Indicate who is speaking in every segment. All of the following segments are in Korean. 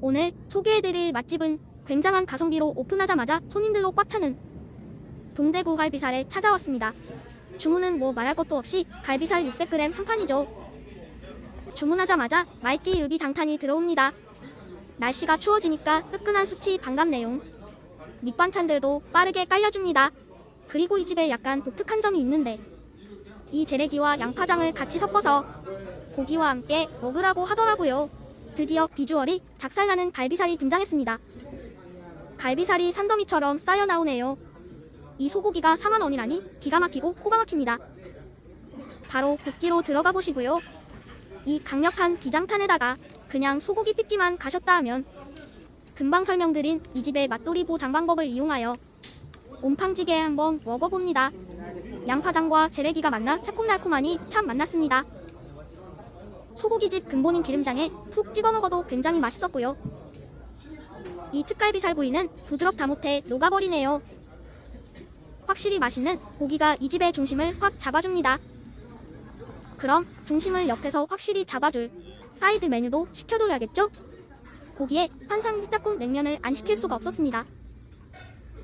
Speaker 1: 오늘 소개해드릴 맛집은 굉장한 가성비로 오픈하자마자 손님들로 꽉 차는 동대구 갈비살에 찾아왔습니다. 주문은 뭐 말할 것도 없이 갈비살 600g 한 판이죠. 주문하자마자 말기 유비 장탄이 들어옵니다. 날씨가 추워지니까 뜨끈한 수치 반갑네요. 밑반찬들도 빠르게 깔려줍니다. 그리고 이 집에 약간 독특한 점이 있는데 이 재래기와 양파장을 같이 섞어서 고기와 함께 먹으라고 하더라고요. 드디어 비주얼이 작살나는 갈비살이 등장했습니다. 갈비살이 산더미처럼 쌓여 나오네요. 이 소고기가 4만 원이라니 기가 막히고 코가 막힙니다. 바로 굽기로 들어가 보시고요. 이 강력한 비장탄에다가 그냥 소고기 핏기만 가셨다 하면 금방 설명드린 이 집의 맛돌이 보 장 방법을 이용하여 옴팡지게 한번 먹어봅니다. 양파장과 재래기가 만나 새콤달콤하니 참 맛났습니다. 소고기 집 근본인 기름장에 푹 찍어 먹어도 굉장히 맛있었고요. 이 특갈비살 부위는 부드럽다 못해 녹아버리네요. 확실히 맛있는 고기가 이 집의 중심을 확 잡아줍니다. 그럼 중심을 옆에서 확실히 잡아줄 사이드 메뉴도 시켜줘야겠죠? 고기에 환상 휘짝국 냉면을 안 시킬 수가 없었습니다.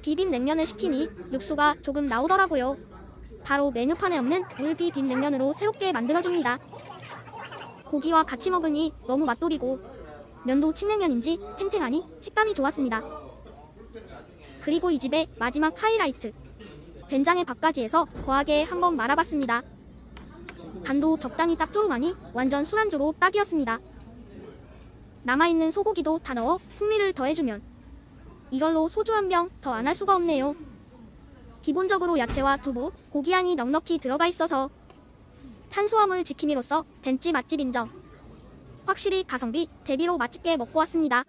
Speaker 1: 비빔 냉면을 시키니 육수가 조금 나오더라고요. 바로 메뉴판에 없는 물비빔 냉면으로 새롭게 만들어줍니다. 고기와 같이 먹으니 너무 맛돌이고 면도 칡냉면인지 탱탱하니 식감이 좋았습니다. 그리고 이 집의 마지막 하이라이트 된장의 밥까지 해서 거하게 한번 말아봤습니다. 간도 적당히 짭조름하니 완전 술안주로 딱이었습니다. 남아있는 소고기도 다 넣어 풍미를 더해주면 이걸로 소주 한 병 더 안 할 수가 없네요. 기본적으로 야채와 두부, 고기향이 넉넉히 들어가 있어서 탄수화물 지킴이로서 덴찌 맛집 인정. 확실히 가성비 대비로 맛집게 먹고 왔습니다.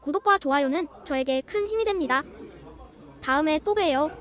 Speaker 1: 구독과 좋아요는 저에게 큰 힘이 됩니다. 다음에 또 봬요.